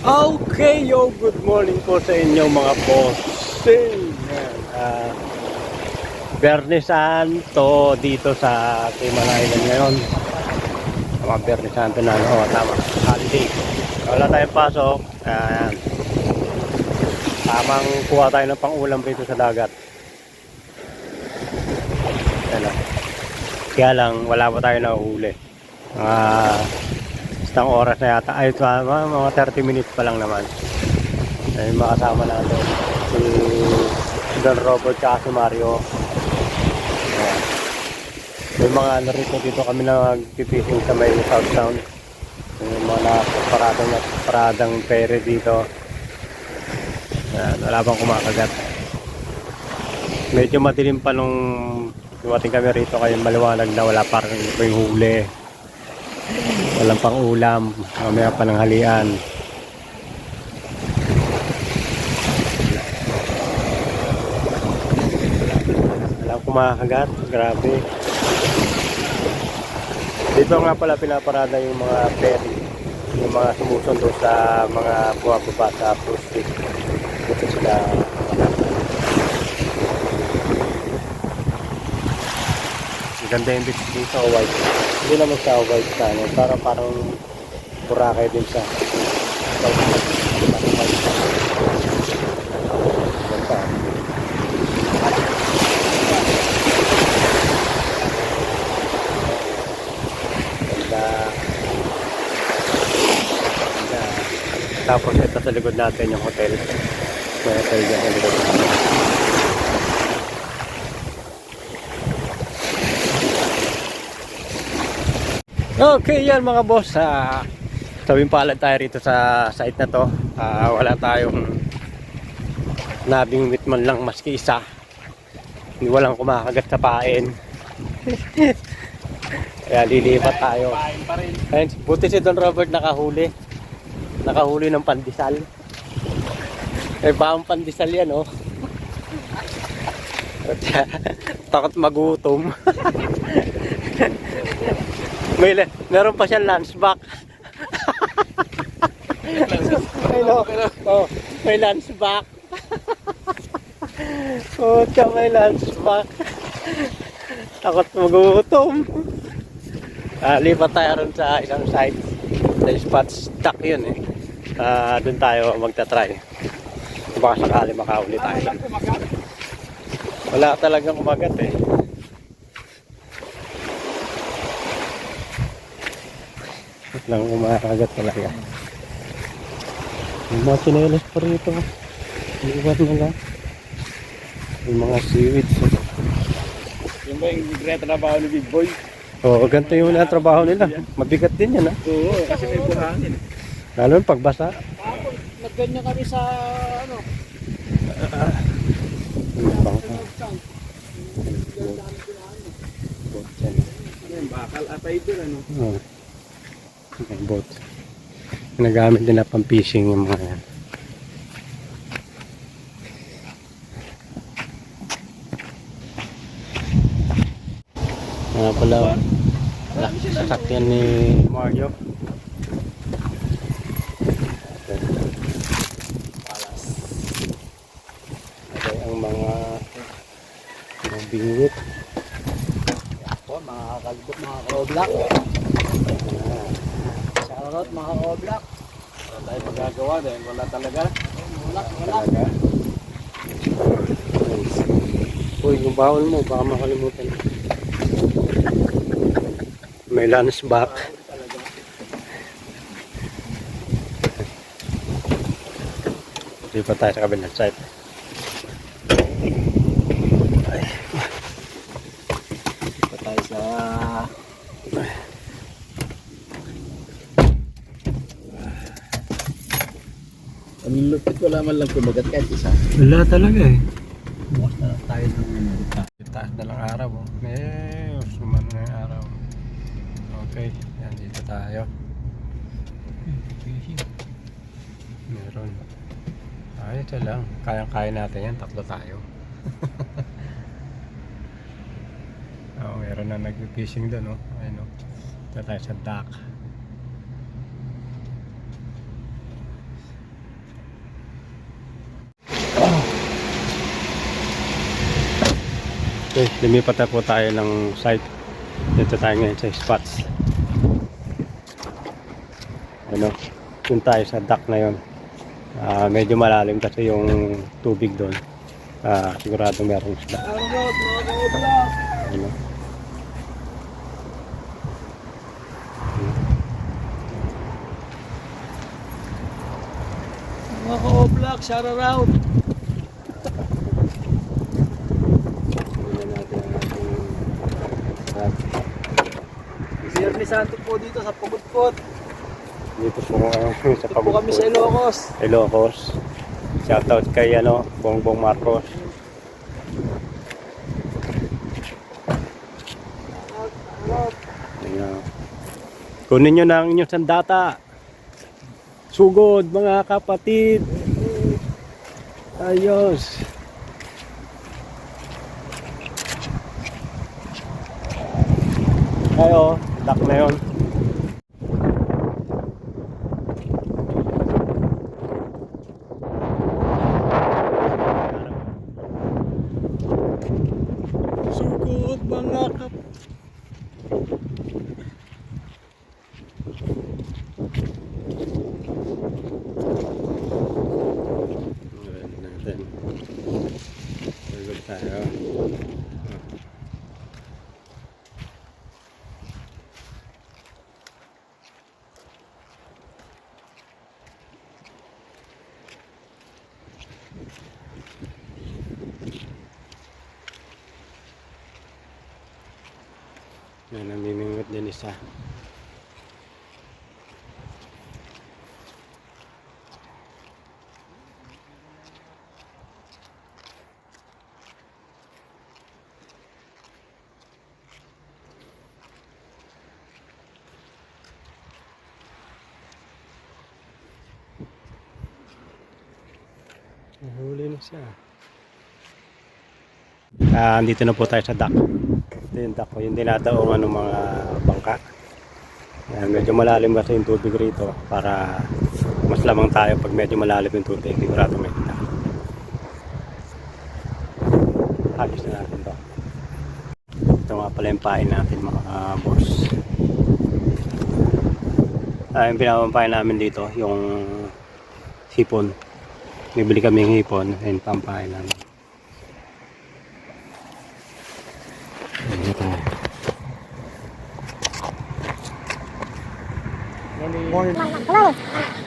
Okay, yo, good morning po sa inyo mga bossing. Yan, ah, Bernie Santo dito sa Cayman Island ngayon. Mga Bernie Santo na, oh, tama, holiday. Wala tayong pasok. Ayan. Tamang kuha tayo ng pang-ulam rito sa dagat. Ayan lang. Kaya lang, wala pa tayo nahuhuli. Ah, Isang oras na yata. Ay, mga 30 minutes pa lang naman. Ay, makasama natin. Si Don Robert at si Mario. Ayan. May mga ano rito dito kami nag-fishing sa may South Sound. May mga nakaparadang at paradang pere dito. Ayan, wala pang kumakagat. Medyo madilim pa nung dumating kami rito kaya maliwanag na wala parang may huli. Walang pang ulam. Mamaya pa ng halian. Walang kumakagat. Grabe. Dito nga pala pinaparada yung mga ferry. Yung mga sumusundo sa mga bumababa sa ship. Dito sila ganda yung beach dito, white. Hindi naman siya white sa ano, para parang Boracay din siya. Ganda. Tapos ito sa likod natin yung hotel. May hotel dyan sa likod natin. Okay, yan mga boss. Uh, Sabing palad tayo rito sa site na to. Ah, wala tayong nabing man lang maski isa. Hindi walang kumakagat sa pain. Kaya lilipat tayo. Ayun, buti si Don Robert nakahuli. Nakahuli ng pandesal. Eh, baang pandesal yan, oh. Takot magutom. may, meron pa siyang lunch back. Ay, no. Oh, may lunch back. oh, tsaka may lunch back. Takot magutom. Ah, lipat tayo ron sa isang site. Sa spot stuck yun eh. Ah, doon tayo magta-try. Baka sakali makauli tayo. Wala talagang kumagat eh. Lang kumakagat talaga. May mga chinelas pa rito. Iwan lang. May mga seaweeds. eh. Yung ba yung trabaho ni Big Boy? Oo, ganito yung na trabaho nila. Mabigat din yan ha. Oo, kasi may buhangin. Lalo yung pagbasa. Nagganyan kami sa ano, yung bakal atay doon ano. Oo. May boat. Ginagamit nila pang fishing yung mga yan. Nga pala, sasakyan ni Mario. Okay, ang mga mga bingwit. Ako, mga kalbot, mga ka-oblak. Shoutout mga ka-oblak. Wala tayo magagawa dahil wala talaga. Wala, wala. Talaga. Uy, yung bawal mo, baka makalimutan. May lunch back. Hindi pa tayo sa kabilang side. Ay, Ito tayo sa... Ang lupit wala man lang kumagat kahit isa. wala talaga eh. Bukas na lang tayo ng minuta. Taas na lang araw. Oh. Eh, suman na yung araw. Okay, yan dito tayo. Meron. Ay, ito lang. Kayang-kaya natin yan. Tatlo tayo. Oo, meron na nag-fishing doon, oh. Ayun, oh. Ito tayo sa dock. Okay, lumipat na po tayo ng site. Dito tayo ngayon sa spots. Ano, dun tayo sa dock na yon. Ah, medyo malalim kasi yung tubig doon. Ah, sigurado mga ka-oblak. Ano? Mga ka-oblak, shoutout. Tingnan natin ang ating spot. Biyernes Santo po dito sa Pagudpot. Dito po uh, sa Dito po kami sa Ilocos. Ilocos. Shoutout kay ano, Bongbong Marcos. Ayan. Kunin nyo na ang inyong sandata. Sugod mga kapatid. Ayos. Ayo, dak na yun. Sugod mga kap... Ngayon natin. Sugod tayo. Yan, namimingot din isa. Nahuli na siya. Ah, andito na po tayo sa dock. Ito yung dock yung dinadaong ano, mga bangka. Yan, medyo malalim kasi yung tubig rito para mas lamang tayo pag medyo malalim yung tubig. Sigurado may kita. Hagis na natin to. Ito nga pala yung pain natin mga ah, boss. Ah, yung pinapampain namin dito, yung hipon. Bibili kami ng hipon and pampain namin. 妈妈，过来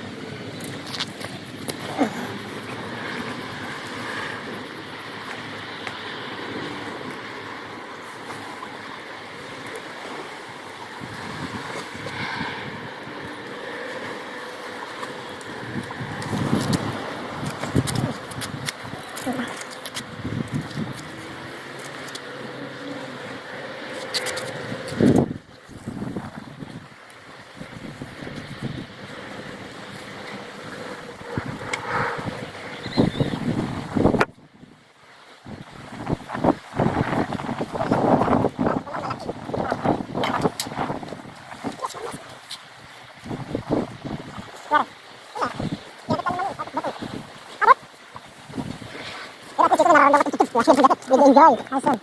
Enjoy. Awesome.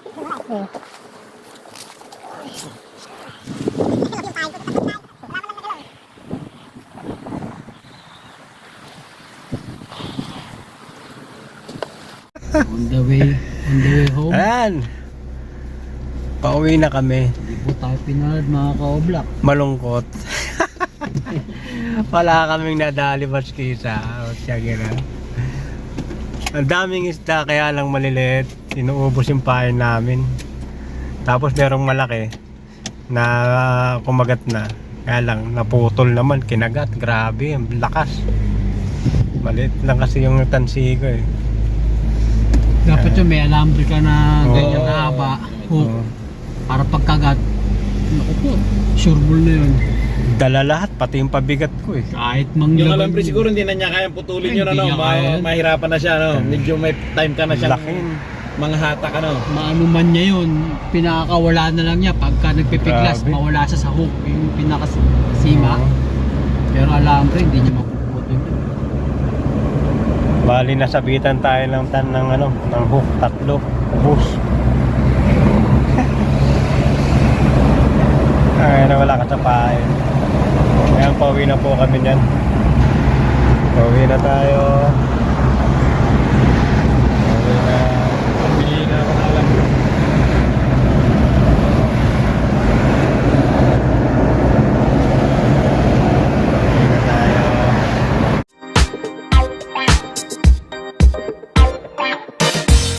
On the way, on the way home. Ayan! Pauwi na kami. Hindi po tayo pinalad mga ka-oblak. Malungkot. Wala kaming nadali baskisa. O, tiyagi na. Ang daming isda kaya lang maliliit. Inuubos yung pain namin. Tapos merong malaki na kumagat na. Kaya lang naputol naman, kinagat. Grabe, ang lakas. Maliit lang kasi yung tansi ko eh. Dapat yung may alambre ka na Oo. ganyan haba. Hook. Oo. Para pagkagat. Naku po. Sure na yun dala lahat, pati yung pabigat ko eh. Kahit manglabay. Yung alambre siguro hindi na niya kayang putulin yun, ano, ma- mahirapan na siya, ano. Medyo may time ka na siyang Laking. manghata ka, ano. Maano man niya yun, pinakawala na lang niya pagka nagpipiglas, Grabe. mawala siya sa hook, yung pinakasima. Oo. Pero alambre, hindi niya mapupot yun. Bali nasabitan tayo ng tan ng ano, ng hook tatlo, ubos. Ay, na wala ka sa pahay. Ngayon pauwi na po kami niyan. Pauwi na tayo.